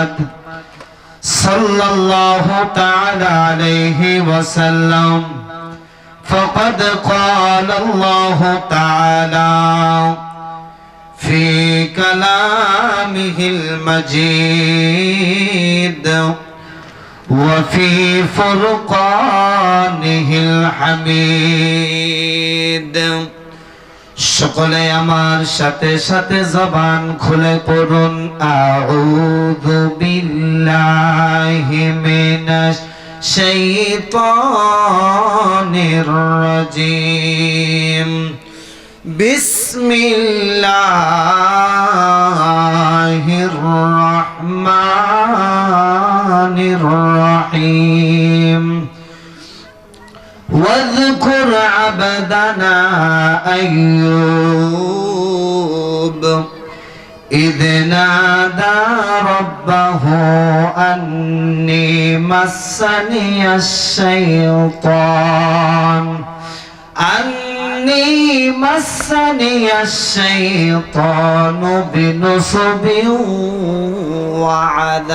محمد صلى الله تعالى عليه وسلم. فقد قال الله تعالى في كلامه المجيد وفي فرقانه الحميد. সকলে আমার সাথে সাথে জবান খুলে পড়ুন। আউযু বিল্লাহি মিনাশ শাইতানির রাজিম। বিসমিল্লাহির عبدنا أيوب. إذ نادى ربه أني مسني الشيطان. أني مسني الشيطان بنصب وعذاب.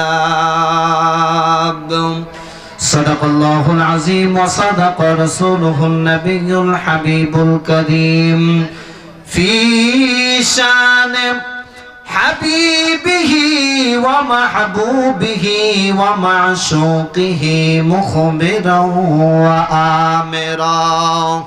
صدق الله العظيم وصدق رسوله النبي الحبيب الكريم في شان حبيبه ومحبوبه ومعشوقه مخبرا وآمرا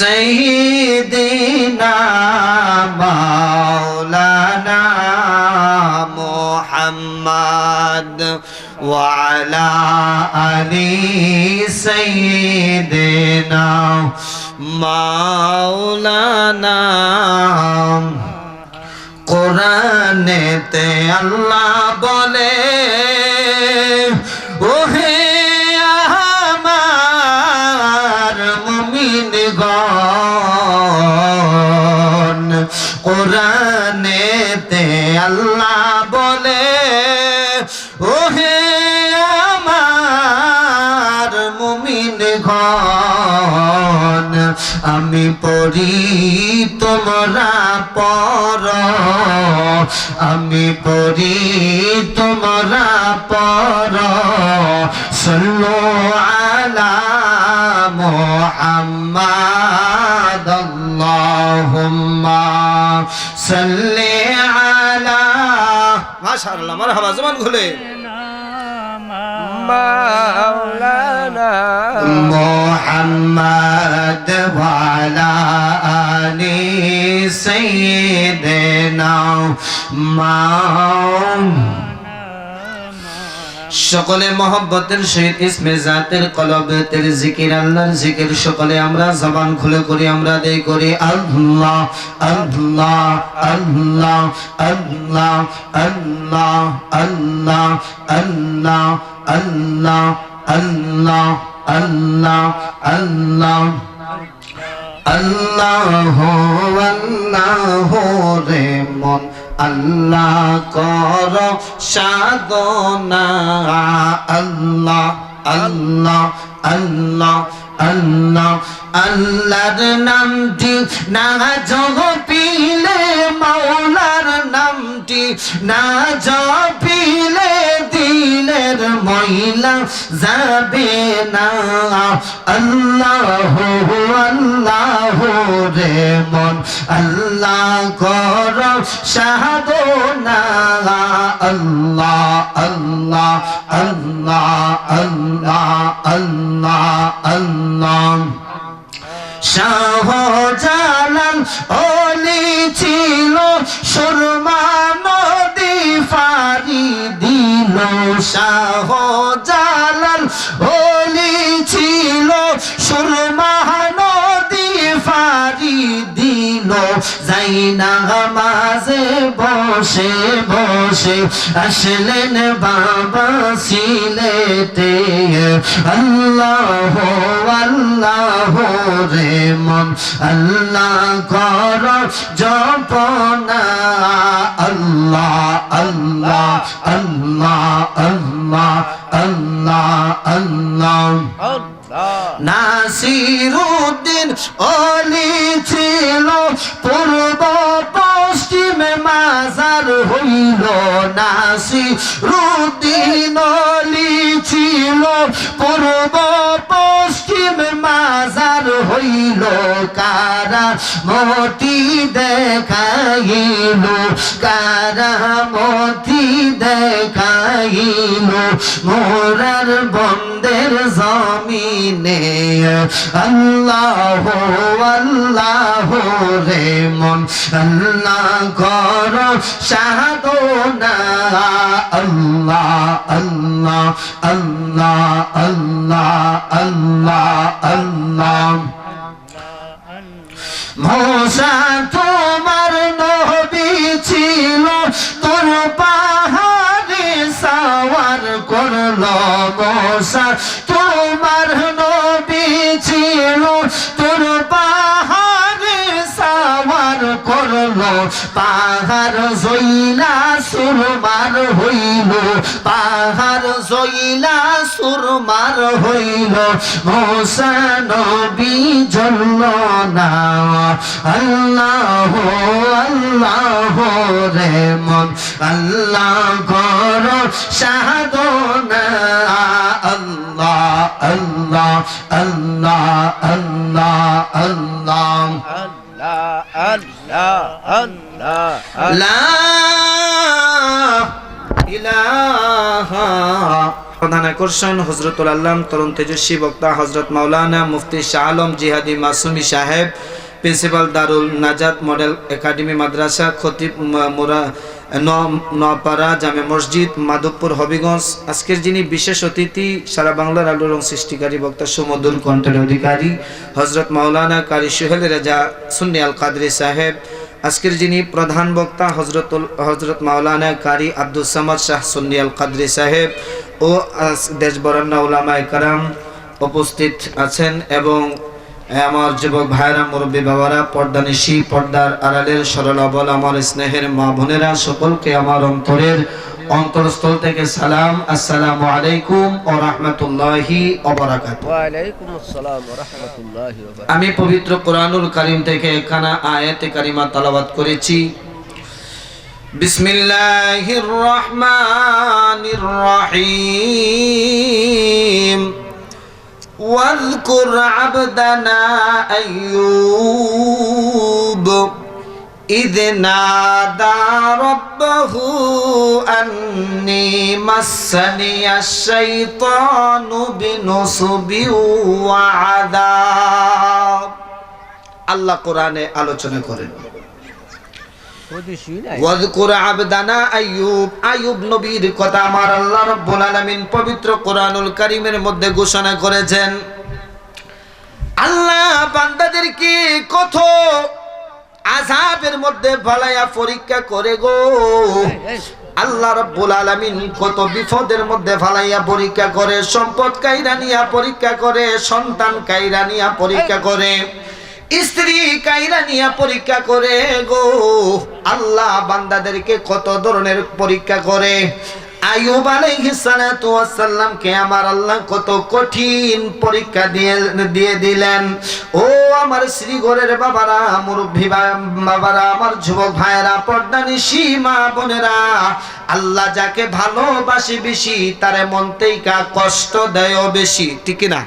سيدنا مولانا محمد وعلى آل سيدنا مولانا قرآن تے اللہ بولے কোরআনেতে আল্লাহ বলে, ওহে আমার মুমিন গণ আমি পড়ি তোমরা পর আমি পড়ি তোমরা পর সল্লু আলা মুহাম্মাদ আল্লাহুম্মা। সাল্লি আলা মাশাআল্লাহ মারহাবা জবান খুলে। মাওলানা। মুহাম্মদ ওয়ালা আলি সাইয়্যিদিনা মাওলানা সকলে মহব্বতের সহিত ইসমে জাতের কলবেতের জিকির আল্লাহর জিকির সকলে আমরা জবান খুলে করি আমরা দেই করি আল্লাহ আল্লাহ আল্লাহ আল্লাহ আল্লাহ আল্লাহ আল্লাহ আল্লাহ আল্লাহ আল্লাহ আল্লাহ আল্লাহ আল্লাহ রে মন আল্লাহ কর সাধনা, আল্লাহ আল্লাহ আল্লাহ আল্লাহ। আল্লাহর নামটি না জপিলে মাওলার নামটি না জপিলে দিলের ময়লা যাবে না। আল্লাহ আল্লাহ রে মন, আল্লাহ কর সাধনা। আল্লাহ আল্লাহ আল্লাহ আল্লাহ আল্লাহ আল্লাহ। শাহজালাল দিল। যাই না মাঝে বসে বসে আসলেন বাবা সিলেটে। আল্লাহ আল্লাহ রে মন, আল্লাহ কর জপনা। আল্লাহ আল্লাহ আল্লাহ আল্লাহ আল্লাহ আল্লাহ। নাসিরুদ্দিন অলি ছিল পূর্ব পশ্চিমে মাজার হইল। নাসিরুদ্দিন অলি ছিল পূর্ব পশ্চিমে মাজার হইল। কারা মতি দেখাইল কারা মতি দেখাইল মোরার বন্দের জমিনে আল্লাহ আল্লাহ রে মন আল্লাহ কর সাধনা আল্লাহ আল্লাহ আল্লাহ আল্লাহ আল্লাহ আল্লাহ মোসা তোমার নবী ছিল। তোর পাহাড়ে সাওয়ার করল মোসা তোমার নবী ছিল তোর পাহাড়ে হইল, তাহার জৈলা সুরমার হইল, তাহার জৈলা সুরমার হইল হোসেন বি জল না। আল্লাহ আল্লাহ রে মন, আল্লাহ কর শাহাদ আল্লাহ আল্লাহ প্রধান আকর্ষণ হজরতুল আল্লাম, তরুণ তেজস্বী বক্তা হজরত মাওলানা মুফতি শাহ আলম জিহাদি মাসুমি সাহেব। প্রিন্সিপাল দারুল নাজাদ মডেল একাডেমি মাদ্রাসা, খতিব মোরা নপাড়া জামে মসজিদ, মাধবপুর, হবিগঞ্জ। আজকের যিনি বিশেষ অতিথি, সারা বাংলার আলোড়ন সৃষ্টিকারী বক্তা সুমধুর কণ্ঠের অধিকারী, হজরত মাওলানা কারি সোহেল রেজা, সুন্নি আল কাদরি সাহেব। আজকের যিনি প্রধান বক্তা, হজরতুল হজরত মাওলানা কারি আব্দুল সামাদ শাহ সুন্নি আল কাদরি সাহেব ও দেশ বরান্না উলামায়ে কারাম উপস্থিত আছেন এবং আমার যুবক ভাইরা মুরব্বী বাবারা পর্দা নিশি পর্দার আড়ালের সরল অবল আমার স্নেহের মা বোনেরা সকলকে আমার অন্তরের অন্তরস্থল থেকে সালাম আসসালামু আলাইকুম ও রহমতুল্লাহি আমি পবিত্র কোরআনুল কারিম থেকে একখানা আয়াতে কারিমা তালাবাত করেছি। বিসমিল্লাহির রহমানির রহিম। واذكر عبدنا أيوب إذ نادى ربه أني مسني الشيطان بنصب وعذاب আল্লাহ কোরআনে আলোচনা করেন ওদিশই নাই ওয়াজকুর আবদানা আইয়ুব আইয়ুব নবীর কথা আমার আল্লাহ রাব্বুল আলামিন পবিত্র কোরআনুল কারীমের মধ্যে ঘোষণা করেছেন। আল্লাহ বান্দাদেরকে কত আযাবের মধ্যে পরীক্ষা করে গো। আল্লাহ রাব্বুল আলামিন কত বিপদের মধ্যে ফালাইয়া পরীক্ষা করে সম্পদ কাইরা নিয়া পরীক্ষা করে সন্তান কাইরা নিয়া পরীক্ষা করে। স্ত্রী কাইরা নিয়া পরীক্ষা করে গো। আল্লাহ বান্দাদেরকে কত ধরনের পরীক্ষা করে। আয়ুব আলাইহিস সালাতু ওয়াস সালামকে আমার আল্লাহ কত কঠিন পরীক্ষা দিয়ে দিয়ে দিলেন। ও আমার শ্রীগরের বাবারা, মুরব্বী বাবারা, আমার যুবক ভাইয়েরা পর্দানিশী মা বোনেরা, আল্লাহ যাকে ভালোবাসি বেশি, তারে মনতেই কা কষ্ট দেয় বেশি, ঠিক না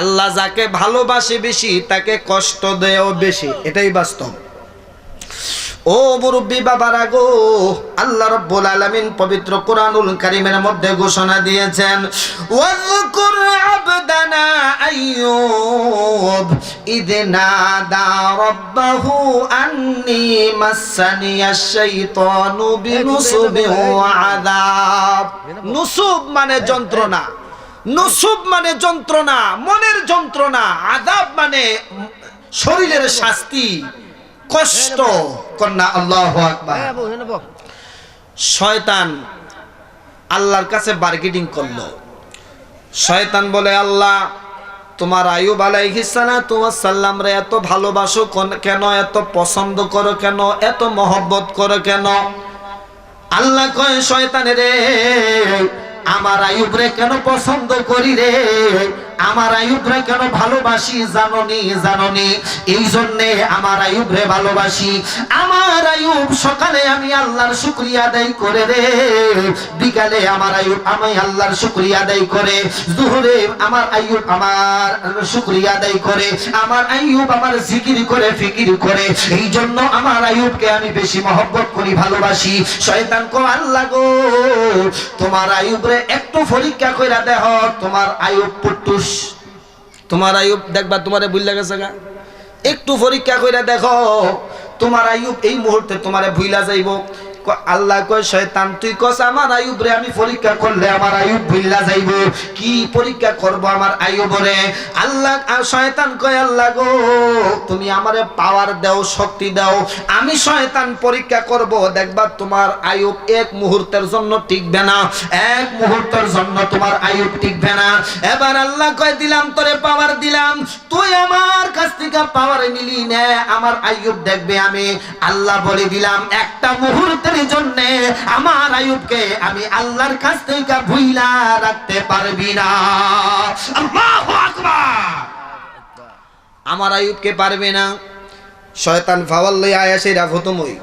আল্লাহ যাকে ভালোবাসে বেশি, তাকে কষ্ট দেয়ও বেশি। এটাই বাস্তব। ও মুরব্বী বাবারা গো, আল্লাহ রব্বুল আলামিন পবিত্র কোরআনুল কারীমের মধ্যে ঘোষণা দিয়েছেন আবদানা আইয়ুব রাব্বাহু আন্নি শাইতানু বিনুসুবি ওয়া আযাব। নুসুব মানে যন্ত্রণা। নুসুব মানে যন্ত্রণা মনের যন্ত্রণা আদাব মানে শরীরের শাস্তি কষ্ট। কন্যা আল্লাহ হ্যাঁ শয়তান আল্লাহর কাছে বার্গেটিং করল। শয়তান বলে আল্লাহ তোমার আয়ুব আলাইহিসালাতু সাল্লাম রে এত ভালোবাসো কেন? এত পছন্দ করো কেন? এত মহব্বত করো কেন? আল্লাহ কয় শয়তানে রে আমার আয়ুব রে কেন পছন্দ করি রে? আমার আয়ুব রে কেন ভালোবাসি জাননি জাননি? এই জন্যে আমার আয়ুব রে ভালোবাসি। আমার আয়ুব, সকালে আমি আল্লাহর শুক্রিয়া আদায় করে রে। বিকালে আমার আয়ুব, আমি আল্লাহর শুক্রিয়া আদায় করে। দুহরে আমার আয়ুব আমার শুক্রিয়া আদায় করে। আমার আয়ুব আমার জিকির করে, ফিকির করে। এই জন্য আমার আয়ুবকে আমি বেশি মহব্বত করি, ভালোবাসি। শয়তান কো, আল্লাহ গো, তোমার আয়ুব রে একটু পরীক্ষা কইরা দেহ, তোমার আয়ুব পুটুস তোমার আয়ুব দেখবা তোমারে ভুল গেছে গা। একটু পরীক্ষা করে দেখো, তোমার আয়ুব এই মুহূর্তে তোমারে ভুইলা যাইব। আল্লাহ কয়, শয়তান, তুই কস, আমার আয়ুব রে আমি পরীক্ষা করলে আমার আয়ুব ভুইলা যাইব। কি পরীক্ষা করব আমার আয়ুব রে আল্লাহ শয়তান কয়, আল্লাহ গো, তুমি আমারে পাওয়ার দাও, শক্তি দাও। আমি শয়তান পরীক্ষা করব, দেখবা তোমার আয়ুব এক মুহূর্তের জন্য টিকবে না। এক মুহূর্তের জন্য তোমার আয়ুব টিকবে না। এবার আল্লাহ কয়, দিলাম তোরে পাওয়ার দিলাম। তুই আমার কাছ থেকে পাওয়ার নিলি নে। আমার আয়ুব দেখবে আমি। আল্লাহ বলে দিলাম, একটা মুহূর্তের জন্য আমার আয়ুবকে আমি আল্লাহর কাছ থেকে ভুইলা রাখতে পারবি না। আল্লাহু আকবার! আমার আয়ুবকে পারবে না। শয়তান ফাওয়াল লই আয়া সেই রাফতমই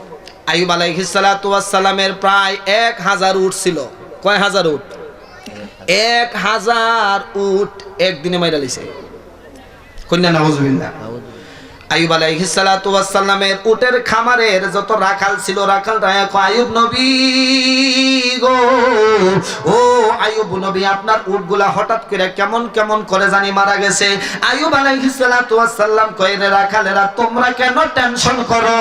আয়ুব আলাইহিস সালাতু ওয়াস সালামের প্রায় এক হাজার উট ছিল। কয় হাজার উট? এক হাজার উট একদিনে মাইরা লিছে কন্যা নাউজুবিল্লাহ আয়ুব আলাইহিস সালাতু ওয়াস সালামের উটের খামারের যত রাখাল ছিল রাখাল আয়ুব নবী গো ও আয়ুব নবী আপনার উটগুলা হঠাৎ করে কেমন কেমন করে জানি মারা গেছে। আয়ুব আলাইহিস সালাতু ওয়াস সালাম কয় রাখালেরা তোমরা কেন টেনশন করো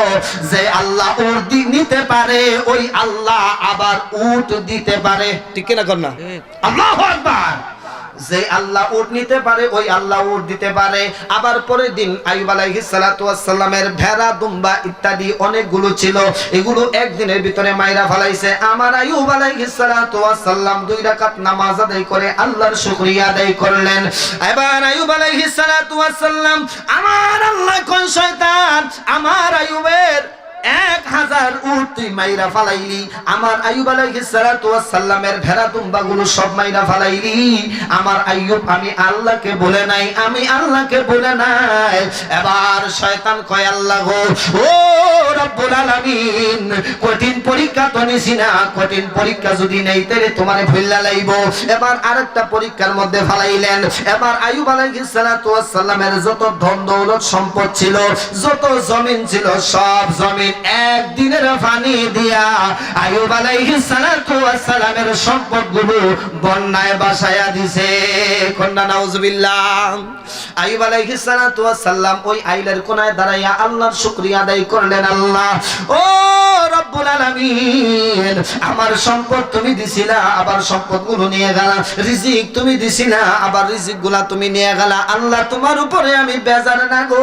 যে আল্লাহ উট দি- নিতে পারে ওই আল্লাহ আবার উট দিতে পারে? ঠিক না কর না। আল্লাহু আকবার। যে আল্লাহ উট নিতে পারে, ওই আল্লাহ উট দিতে পারে। আবার পরের দিন আইব আলাইহিস সালাতু ওয়াস সালামের ভেড়া, দুম্বা ইত্যাদি অনেকগুলো ছিল। এগুলো একদিনের ভিতরে মাইরা ফলাইছে। আমার আইব আলাইহিস সালাতু ওয়াস সালাম দুই রাকাত নামাজ আদায় করে আল্লাহর শুকরিয়া আদায় করলেন। এবার আইব আলাইহিস সালাতু ওয়াস সালাম, আমার আল্লাহ কোন শয়তান? আমার আইবের কঠিন পরীক্ষা তো নিছি না। কঠিন পরীক্ষা যদি নেই, তাহলে তোমারে ভুল্লা লাইব। এবার আরেকটা পরীক্ষার মধ্যে ফালাইলেন। এবার আইয়ুব আলাইহিস সালাতু ওয়াস সালামের যত ধন দৌলত সম্পদ ছিল, যত জমিন ছিল, সব জমিন একদিনের দিয়া সালামের বন্যায় বাসায়া দিছে। কন্যা আলাইহিস সালাতু ওই আইলের কোনায় দাঁড়াইয়া আল্লাহর শুকরিয়া আদায় করলেন আল্লাহ। ও রব্বুল আলামিন, আমার সম্পদ তুমি দিছিলা, আবার সম্পদগুলো নিয়ে গেলা। রিজিক তুমি দিছিলা, আবার রিজিকগুলা তুমি নিয়ে গেলা। আল্লাহ তোমার উপরে আমি বেজার না গো।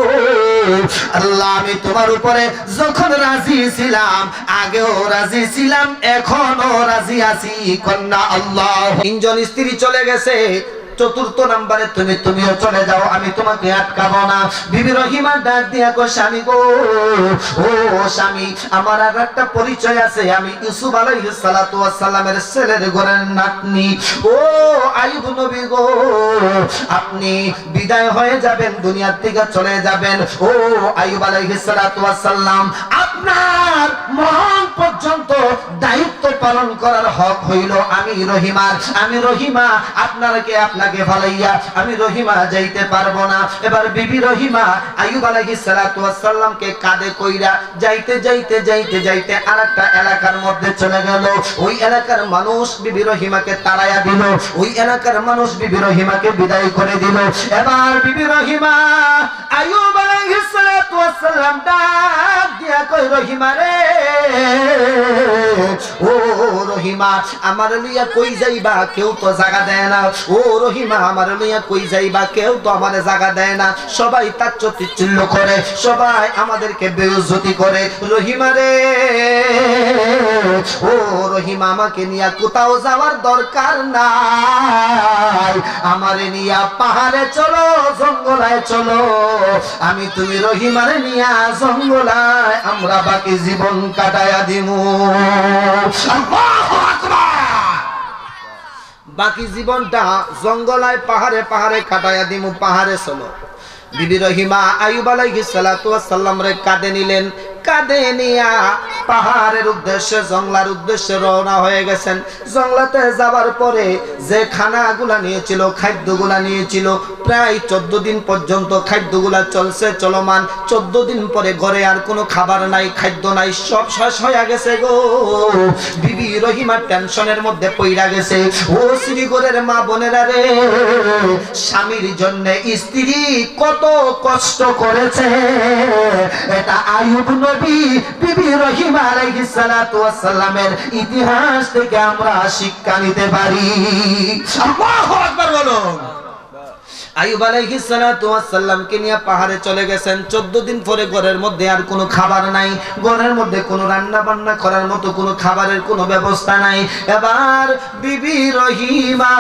আল্লাহ, আমি তোমার উপরে যখন রাজি ছিলাম, আগেও রাজি ছিলাম, এখনও রাজি আছি, কন্যা আল্লাহ। তিনজন স্ত্রী চলে গেছে, চতুর্থ নাম্বারে তুমি, তুমিও চলে যাও, আমি তোমাকে আটকাবো না। বিবি রহিমা ডাক দিয়া কো স্বামী গো, ও স্বামী, আমার আর একটা পরিচয় আছে, আমি ইউসুফ আলাইহিস সালাতু ওয়াস সালামের ছেলের ঘরের নাতনি। ও আইয়ুব নবী গো, আপনি বিদায় হয়ে যাবেন, দুনিয়ার থেকে চলে যাবেন। ও আইয়ুব আলাইহিস সালাতু ওয়াস সালাম আপনার মরণ পর্যন্ত দায়িত্ব পালন করার হক হইল আমি রহিমার আমি রহিমা আপনাকে আপনাকে ফালাইয়া আমি রহিমা যাইতে পারব না। এবার বিবি রহিমা আইয়ুব আলাইহিস সালাতু ওয়াস সালামকে কাঁধে কইরা যাইতে যাইতে যাইতে যাইতে আরেকটা এলাকার মধ্যে চলে গেল। ওই এলাকার মানুষ বিবি রহিমাকে তাড়াইয়া দিল। ওই এলাকার মানুষ বিবি রহিমাকে বিদায় করে দিল। এবার বিবি রহিমা আইয়ুব আলাইহিস সালাতু সালাম ডাক দিয়া কই রহিমা রে ও রহিমা, আমার লইয়া কই যাইবা? কেউ তো জায়গা দেয় না। ও রহিমা, আমার কই যাইবা? কেউ তো আমার দেয় না। সবাই তার রহিমা আমাকে নিয়া কোথাও যাওয়ার দরকার নাই। আমারে নিয়া পাহাড়ে চলো, জঙ্গলায় চলো। আমি তুমি রহিমারে নিয়া জঙ্গলায়, আমরা বাকি জীবন কাটায়া দিমু। বাকি জীবনটা জঙ্গলায় পাহাড়ে পাহাড়ে কাটায়া দিমু, পাহাড়ে চলো। বিবি রহিমা আয়ুব আলাইহিস সালাতু ওয়াস সালাম রে কাঁদে নিলেন। পাহাড়ের উদ্দেশ্যে জংলার উদ্দেশ্যে রওনা হয়ে গেছেন। জংলাতে যাবার পরে যে খানাগুলা নিয়েছিল, খাদ্যগুলা নিয়েছিল, প্রায় চোদ্দ দিন পর্যন্ত খাদ্যগুলা চলছে, চলমান। চোদ্দ দিন পরে ঘরে আর কোনো খাবার নাই, খাদ্য নাই, সব শেষ হয়ে গেছে গো। বিবি রহিমার টেনশনের মধ্যে পইরা গেছে। ও শ্রীগরের মা বোনেরা রে, স্বামীর জন্য স্ত্রী কত কষ্ট করেছে। এটা আয়ুব বিবি রহিম আলাইহিস সালাতু ইতিহাস থেকে আমরা শিক্ষা নিতে পারি। আল্লাহু আকবার বলুন। আয়ুব আলাইহিস সালাতু ওয়াস সালামকে নিয়ে পাহাড়ে চলে গেছেন। 14 দিন পরে ঘরের মধ্যে আর কোনো খাবার নাই। ঘরের মধ্যে কোনো রান্না বান্না করার মতো কোনো খাবারের কোনো ব্যবস্থা নাই। এবার বিবি রহিমা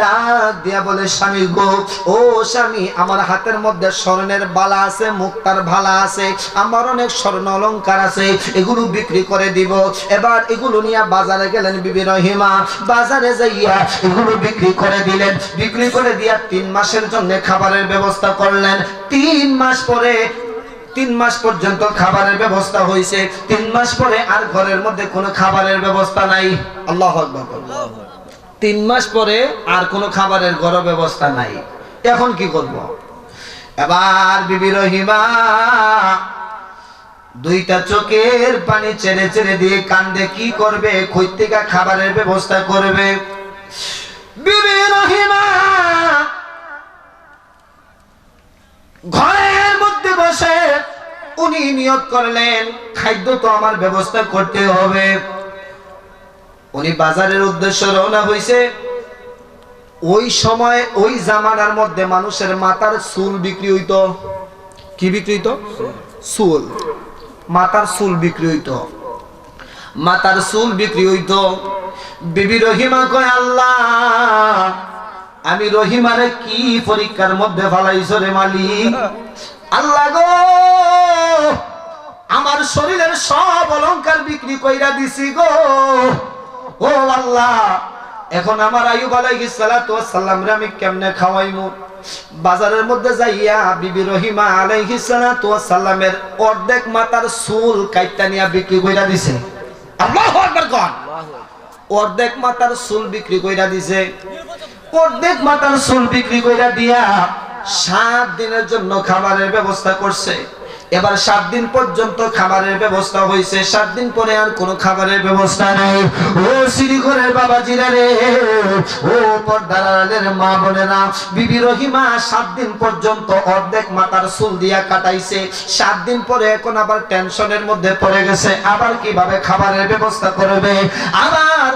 ডাক দিয়া বলে, স্বামী গো, ও স্বামী, আমার হাতের মধ্যে স্বর্ণের বালা আছে, মুক্তার ভালা আছে, আমার অনেক স্বর্ণ অলংকার আছে, এগুলো বিক্রি করে দিব। এবার এগুলো নিয়ে বাজারে গেলেন বিবি রহিমা। বাজারে যাইয়া এগুলো বিক্রি করে দিলেন। বিক্রি করে দিয়া তিন মাসের জন্য খাবারের ব্যবস্থা করলেন। তিন মাস পরে, তিন মাস পর্যন্ত খাবারের ব্যবস্থা হয়েছে তিন মাস পরে আর ঘরের মধ্যে কোনো খাবারের ব্যবস্থা নাই। আল্লাহ তিন মাস পরে আর কোনো খাবারের ঘর ব্যবস্থা নাই। এখন কি করব? এবার বিবি রহিমা দুইটা চোখের পানি ছেড়ে ছেড়ে দিয়ে কান্দে, কি করবে? কৈতিকা খাবারের ব্যবস্থা করবে? বিবি রহিমা ঘরের মধ্যে বসে উনি নিয়ত করলেন, খাদ্য তো আমার ব্যবস্থা করতে হবে। উনি বাজারের উদ্দেশ্যে রওনা হয়েছে ওই সময় ওই জামানার মধ্যে মানুষের মাথার চুল বিক্রি হইত। কি বিক্রি হইতো? চুল। মাথার চুল বিক্রি হইতো। মাথার চুল বিক্রি হইতো। বিবি রহিমা কয়, আল্লাহ আমি রহিমারে কি পরীক্ষার মধ্যে ফালাইছো রে মালিক? আল্লাহ গো! আমার শরীরের সব অলংকার বিক্রি কইরা দিছি গো। ও আল্লাহ, এখন আমার আয়ুব আলাইহিস সালাতু ওয়াস সালাম রে আমি কেমনে খাওয়াইমু? বাজারের মধ্যে যাইয়া বিবি রহিমা আলাইহিস সালাতু ওয়াস সালামের অর্ধেক মাথার চুল কাইটা নিয়া বিক্রি কইরা দিছে। আল্লাহু আকবার কোন। অর্ধেক মাথার চুল বিক্রি কইরা দিছে। অর্ধেক মাথার চুল বিক্রি কইরা দিয়া সাত দিনের জন্য খাবারের ব্যবস্থা করছে। এবার সাত দিন পর্যন্ত খাবারের ব্যবস্থা হয়েছে সাত দিন পরে আর কোনো খাবারের ব্যবস্থা নেই। ও শ্রীঘরের বাবা জিরা রে, ও পর্দারের মা বোনেরা, বিবি রহিমা সাত দিন পর্যন্ত অর্ধেক মাথার চুল দিয়া কাটাইছে। সাত দিন পরে এখন আবার টেনশনের মধ্যে পড়ে গেছে। আবার কীভাবে খাবারের ব্যবস্থা করবে? আবার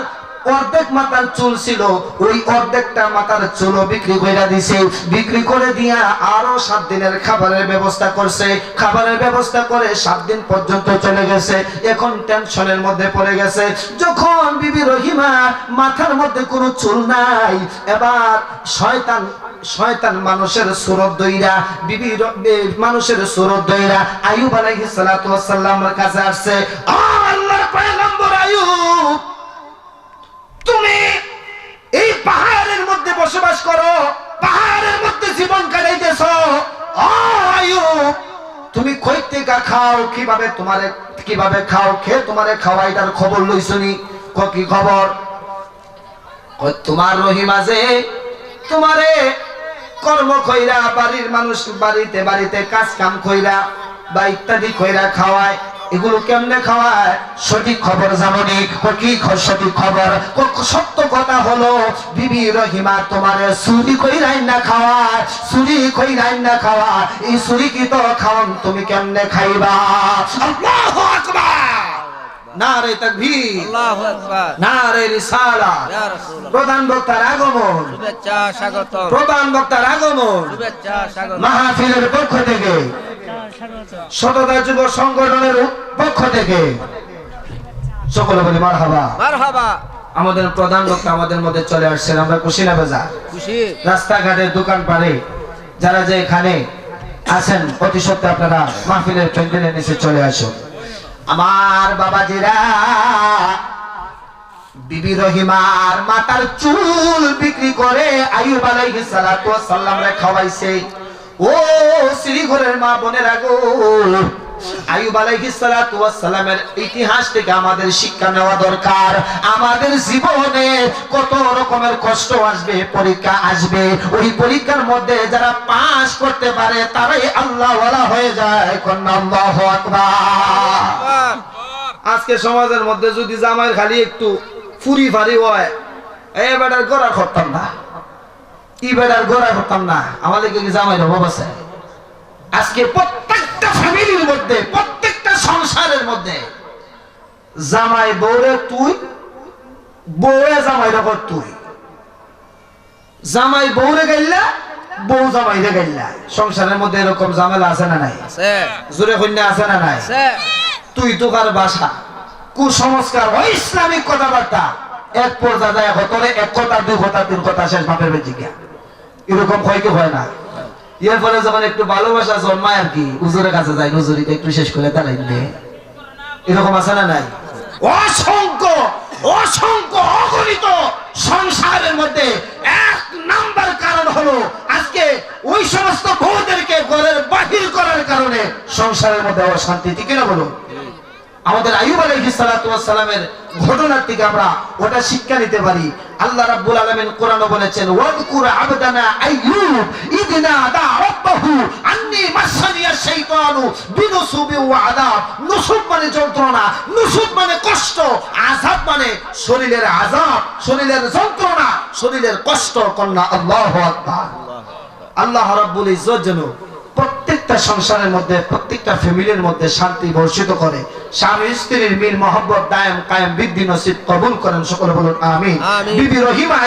অর্ধেক মাথার চুল ছিল, ওই অর্ধেকটা মাথার চুলও বিক্রি করে দিছে। বিক্রি করে দিয়া আরও সাত দিনের খাবারের ব্যবস্থা করছে। খাবারের ব্যবস্থা করে সাত দিন পর্যন্ত চলে গেছে। এখন টেনশনের মধ্যে পড়ে গেছে। যখন বিবি রহিমা মাথার মধ্যে কোনো চুল নাই, এবার শয়তান শয়তান মানুষের সুরত দইরা, বিবি মানুষের সুরত দইরা আয়ুব আলাইহিস সালাতু ওয়াস সালামের কাছে আসছে তুমি এই পাহাড়ের মধ্যে বসবাস করো, পাহাড়ের মধ্যে জীবন কাটাইতেছ। তুমি কই থেকে খাও, কীভাবে তোমারে, কীভাবে খাও খেয়ে তোমারে খাওয়াইটার খবর লইছনি ক খবর? তোমার রহিমা যে তোমারে কর্ম কইরা, বাড়ির মানুষ বাড়িতে বাড়িতে কাজ কাম কইরা, বা ইত্যাদি কইরা খাওয়ায়। এগুলো কেমনে খাওয়ায়? সঠিক খবর জানি কি সঠিক খবর? সত্য কথা হলো, বিবি রহিমা তোমার সুরি কই রান্না খাওয়ায় সুরি কই রান্না খাওয়া এই সুরি কি তো খাওয়ান তুমি কেমনে খাইবা? আল্লাহু আকবার! নারে তাকবীর আল্লাহু আকবার। নারে ইয়া রাসূলুল্লাহ। প্রধান বক্তার আগমন। শুভেচ্ছা প্রধান বক্তার আগমন। শুভেচ্ছা মাহফিলের পক্ষ থেকে। শততা যুব সংগঠনের পক্ষ থেকে। সকলে বলি মার হাবা মারহাবা। আমাদের প্রধান বক্তা আমাদের মধ্যে চলে আসছেন আমরা খুশি না বেজা খুশি। রাস্তাঘাটের দোকান পাড়ে। যারা যে এখানে আছেন অতি সত্ত্বে আপনারা মাহফিলের প্যান্ডেলের নিচে চলে আসুন। আমার বাবাজিরা, বিবি রহিমার মাতার চুল বিক্রি করে আয়ুব আলাইহিস সালাতু ওয়াস সালাম রে খাওয়াইছে। ও শ্রীঘরের মা বোনেরা গো আইয়ুব আলাইহিস সালাতু ইতিহাস থেকে আমাদের শিক্ষা নেওয়া দরকার। আমাদের জীবনে কত রকমের কষ্ট আসবে, পরীক্ষা আসবে। ওই পরীক্ষার মধ্যে যারা পাস করতে পারে, তারাই আল্লাহ ওয়ালা হয়ে যায়। আল্লাহু আকবার। আজকে সমাজের মধ্যে যদি জামাই খালি একটু ফুরি ফারি হয়, এ বেটার গোড়া করতাম না। ই বেটার গোড়া করতাম না। আমাদের কি জামাইয়ের অভাব আছে? আজকে প্রত্যেকটা জামাই বউরে তুই বউরে জামাই তুই। জামাই বউরে গাইলা বউ গাইলা। সংসারের মধ্যে এরকম ঝামেলা আছে না নাই? জোরে কন্যা আছে না নাই? তুই তোকার বাসা। কুসংস্কার ইসলামিক কথাবার্তা। এক পর্যায়ে হতরে এক কথা দুই কথা তিন কথা শেষ বেঁচে গিয়া। এরকম হয় কি হয় না? এর ফলে যখন একটু ভালোবাসা জন্মায় আর কি উজুরের কাছে যায় হুজুরিটা একটু শেষ করে তারাই দে এরকম আছে না নাই? অসংখ্য অসংখ্য অগণিত সংসারের মধ্যে এক নাম্বার কারণ হলো আজকে ওই সমস্ত বউদেরকে ঘরের বাহির করার কারণে সংসারের মধ্যে অশান্তি। ঠিক না বলুন? আমাদের ওয়াস সালামের ঘটনার থেকে আমরা ওটা শিক্ষা নিতে পারি। আল্লাহ রাব্বুল আলামিন কোরআনে বলেছেন আবদানা আইয়ুব ইদনা দা মাসানিয়া শাইতানু বিনুসুবি ওয়া আযাব। নুসুব মানে যন্ত্রণা, নুসুব মানে কষ্ট, আযাব মানে শরীরের আযাব, শরীরের যন্ত্রণা, শরীরের কষ্ট। কন্যা আল্লাহু আকবার। আল্লাহ রাব্বুল ইজ্জত যেন প্রত্যেকটা সংসারের মধ্যে প্রত্যেকটা ফ্যামিলির মধ্যে শান্তি বর্ষিত করে স্বামী স্ত্রীর মিল মহব্বত দায়াম কায়েম বৃদ্ধি নসিব কবুল করেন সকলে বলুন আমিন। বিবি রহিমা